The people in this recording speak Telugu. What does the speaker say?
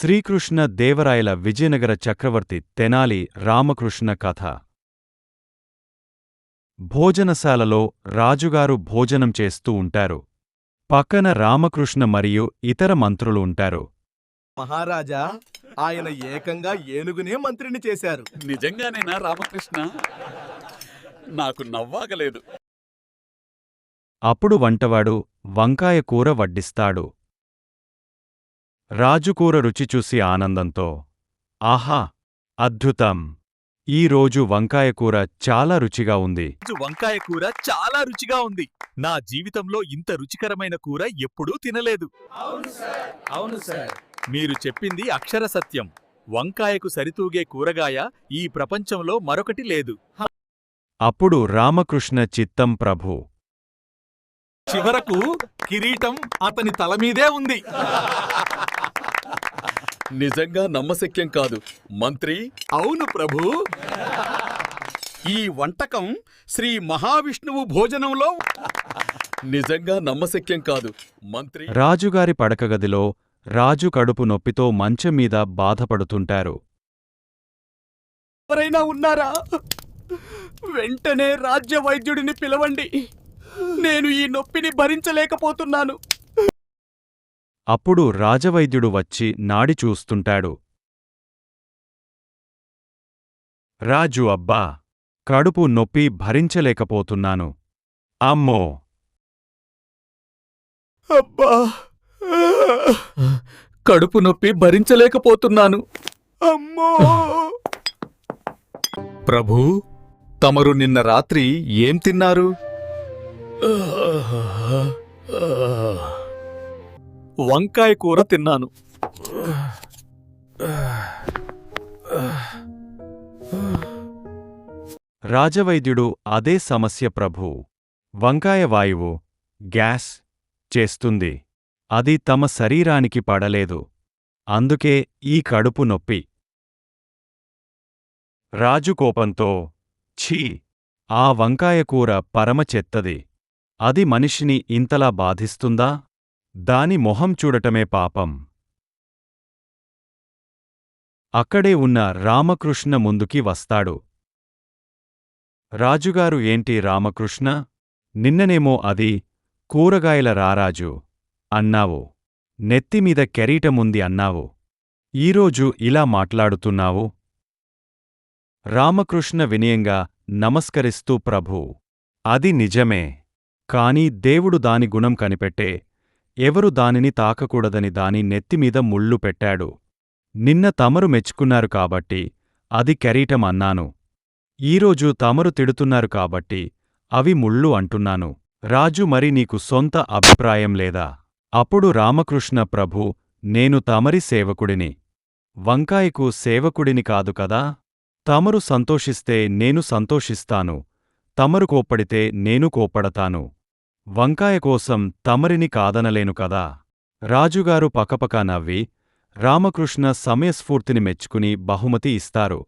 శ్రీకృష్ణ దేవరాయల విజయనగర చక్రవర్తి తెనాలి రామకృష్ణ కథ. భోజనశాలలో రాజుగారు భోజనం చేస్తూ ఉంటారు. పక్కన రామకృష్ణ మరియు ఇతర మంత్రులు ఉంటారు. మహారాజా ఆయన ఏకంగా ఏనుగునే మంత్రిని చేశారు. నిజంగానేనా రామకృష్ణ? నాకు నవ్వాగలేదు. అప్పుడు వంటవాడు వంకాయ కూర వడ్డిస్తాడు. రాజుకూర రుచి చూసి ఆనందంతో ఆహా అద్భుతం! ఈ రోజు వంకాయ కూర చాలా రుచిగా ఉంది. వంకాయ కూర చాలా రుచిగా ఉంది. నా జీవితంలో ఇంత రుచికరమైన కూర ఎప్పుడూ తినలేదు. అవును సార్. మీరు చెప్పింది అక్షర సత్యం. వంకాయకు సరితూగే కూరగాయ ఈ ప్రపంచంలో మరొకటి లేదు. అప్పుడు రామకృష్ణ చిత్తం ప్రభు. చివరకు కిరీటం అతని తల మీదే ఉంది. నిజంగా నమ్మశక్యం కాదు. మంత్రి? అవును ప్రభు. ఈ వంటకం శ్రీ మహావిష్ణువు భోజనంలో నిజంగా నమ్మశక్యం కాదు. మంత్రి? రాజుగారి పడకగదిలో రాజు కడుపు నొప్పితో మంచం మీద బాధపడుతుంటారు. ఎవరైనా ఉన్నారా? వెంటనే రాజ్య వైద్యుడిని పిలవండి. నేను ఈ నొప్పిని భరించలేకపోతున్నాను. అప్పుడు రాజవైద్యుడు వచ్చి నాడి చూస్తుంటాడు. రాజు అబ్బా! కడుపు నొప్పి భరించలేకపోతున్నాను. అమ్మో! అబ్బా! కడుపు నొప్పి భరించలేకపోతున్నాను. అమ్మో! ప్రభు తమరు నిన్న రాత్రి ఏం తిన్నారు? వంకాయ కూర తిన్నాను. రాజవైద్యుడు అదే సమస్య ప్రభూ. వంకాయ వాయువు గ్యాస్ చేస్తుంది. అది తమ శరీరానికి పడలేదు. అందుకే ఈ కడుపు నొప్పి. రాజు కోపంతో ఛీ! ఆ వంకాయ కూర పరమ చెత్తది. అది మనిషిని ఇంతలా బాధిస్తుందా? దాని మొహం చూడటమే పాపం. అక్కడే ఉన్న రామకృష్ణ ముందుకి వస్తాడు. రాజుగారు ఏంటి రామకృష్ణ? నిన్ననేమో అది కూరగాయల రారాజు అన్నావు. నెత్తిమీద కెరీటముంది అన్నావు. ఈరోజు ఇలా మాట్లాడుతున్నావు రామకృష్ణ వినయంగా నమస్కరిస్తూ ప్రభూ అది నిజమే. కాని దేవుడు దాని గుణం కనిపెట్టే ఎవరు దానిని తాకకూడదని దాని నెత్తిమీద ముళ్ళు పెట్టాడు. నిన్న తమరు మెచ్చుకున్నారు కాబట్టి అది కెరీటం అన్నాను. ఈరోజు తమరు తిడుతున్నారు కాబట్టి అవి ముళ్ళు అంటున్నాను. రాజు మరి నీకు సొంత అభిప్రాయం లేదా? అప్పుడు రామకృష్ణ ప్రభు నేను తమరి సేవకుడిని. వంకాయకు సేవకుడిని కాదు కదా? తమరు సంతోషిస్తే నేను సంతోషిస్తాను. తమరు కోప్పడితే నేను కోప్పడతాను. వంకాయ కోసం తమరిని కాదనలేను కదా. రాజుగారు పకపక నవ్వి రామకృష్ణ సమయస్ఫూర్తిని మెచ్చుకుని బహుమతి ఇస్తారు.